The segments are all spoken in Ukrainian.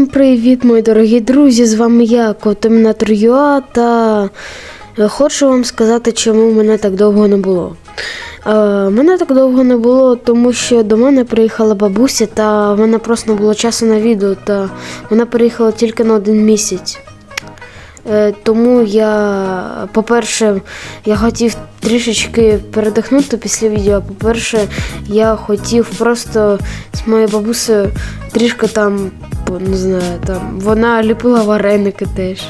Всім Привіт, мої дорогі друзі! З вами я, Котомінатор Юа, та е, хочу вам сказати, чому мене так довго не було. Е, мене так довго не було, тому що до мене приїхала бабуся, та в мене просто не було часу на відео, та вона приїхала тільки на один місяць. Е, Тому я, по-перше, я хотів трішечки передихнути після відео. По-перше, я хотів просто з моєю бабусею трішки там, не знаю, там вона ліпила вареники теж.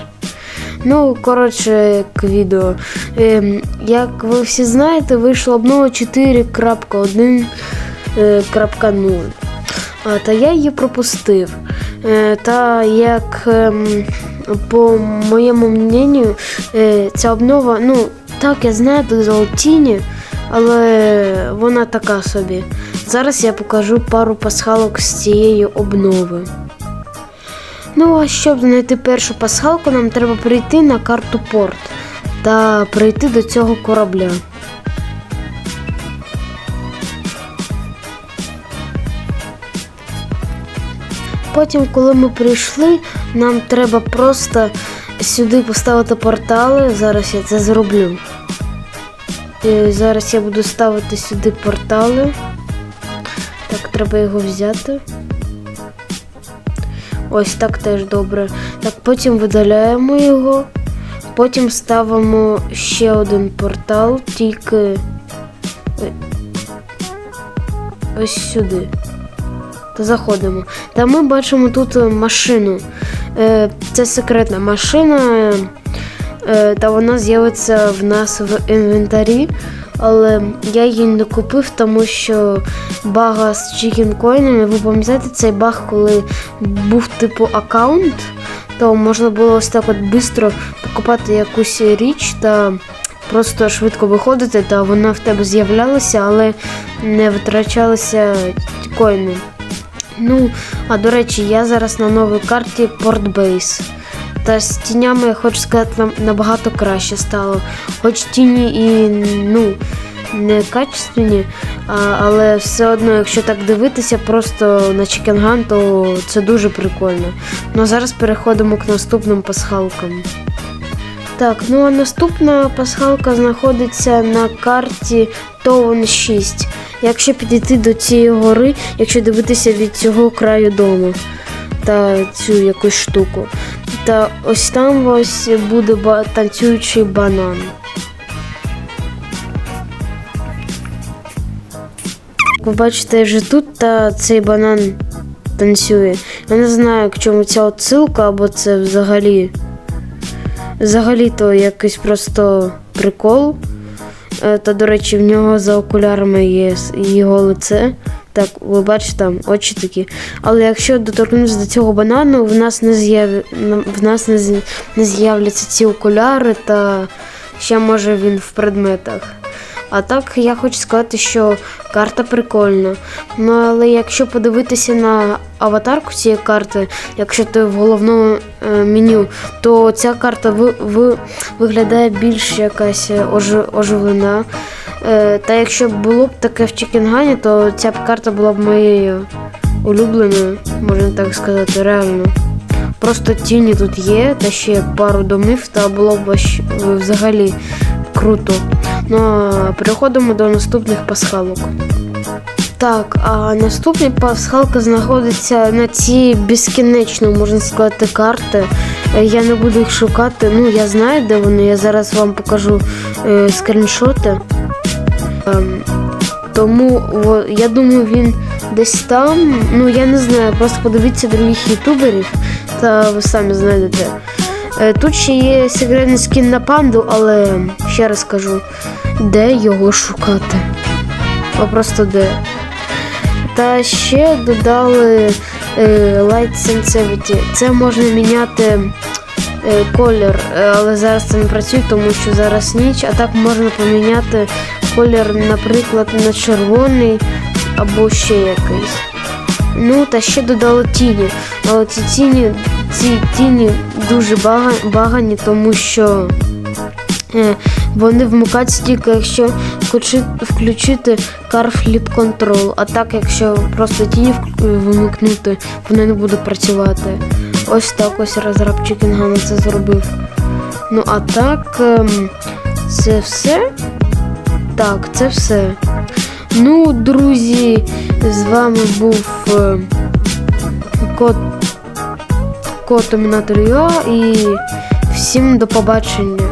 Ну, коротше, к відео. Ем, як ви всі знаєте, вийшла обнова 4.1.0. А, Та я її пропустив. Е, Та як ем, по моєму мненню, е, ця обнова, ну, так, я знаю, тут золотіні, але вона така собі. Зараз я покажу пару пасхалок з цієї обнови. Ну, а щоб знайти першу пасхалку, нам треба прийти на карту порт та прийти до цього корабля. Потім, коли ми прийшли, нам треба просто сюди поставити портали. Зараз я це зроблю. Е, Зараз я буду ставити сюди портали. Так, треба його взяти. Ось так теж добре. Так, потім видаляємо його. Потім ставимо ще один портал, тільки ось сюди. Заходимо. Та ми бачимо тут е, машину. Е, Це секретна машина. е, Та вона з'явиться в нас в інвентарі. Але я її не купив, тому що бага з чікінкоїнами. Ви пам'ятаєте цей баг, коли був типу аккаунт, то можна було ось так от швидко покупати якусь річ та просто швидко виходити, та вона в тебе з'являлася, але не витрачалися коїни. Ну, а до речі, я зараз на новій карті Base. Та з тінями, я хочу сказати, нам набагато краще стало. Хоч тіні і ну, не качественні, а, але все одно, якщо так дивитися, просто на Чікенган, то це дуже прикольно. Ну а зараз переходимо к наступним пасхалкам. Так, ну а наступна пасхалка знаходиться на карті Тоун 6. Якщо підійти до цієї гори, якщо дивитися від цього краю дому та цю якусь штуку. Та ось там ось буде танцюючий банан. Ви бачите, вже тут та цей банан танцює. Я не знаю, к чому ця отсилка, або це взагалі. Взагалі-то якийсь просто прикол. Е, Та, до речі, в нього за окулярами є його лице. Так, ви бачите, там очі такі. Але якщо доторкнутися до цього банану, в нас не з'яв... в нас не, з'являться ці окуляри, та ще може він в предметах. А так я хочу сказати, що карта прикольна. Ну але якщо подивитися на аватарку цієї карти, якщо ти в головному е, меню, то ця карта ви, ви, виглядає більш якась оживлена. Е, та якщо було б таке в Чікенгані, то ця б карта була б моєю улюбленою, можна так сказати, реально. Просто тіні тут є, та ще пару домів, та було б взагалі круто. Ну, переходимо до наступних пасхалок. Так, а наступна пасхалка знаходиться на цій безкінечно, можна сказати, карти. Е, Я не буду їх шукати. Ну, я знаю, де вони. Я зараз вам покажу е, скріншоти. Ем, тому о, я думаю, він десь там. Ну, я не знаю, просто подивіться других ютуберів, та ви самі знайдете. Е, Тут ще є секретний скін на панду, але ще раз кажу, де його шукати? А просто де. Та ще додали е, Light Sensitivity. Це можна міняти е, колір, але зараз це не працює, тому що зараз ніч, а так можна поміняти колір, наприклад, на червоний або ще якийсь. Ну, та ще додали тіні. Але ці тіні, ці тіні дуже багані, тому що е, вони вмикаються тільки якщо включити, Car Flip Control. А так, якщо просто тіні вимикнути, воно не буде працювати. Ось так ось розробчик Інгана це зробив. Ну а так, ем, це все. Так, це все. Ну, друзі, з вами був е, кот, кот Домінатор UA і всім до побачення.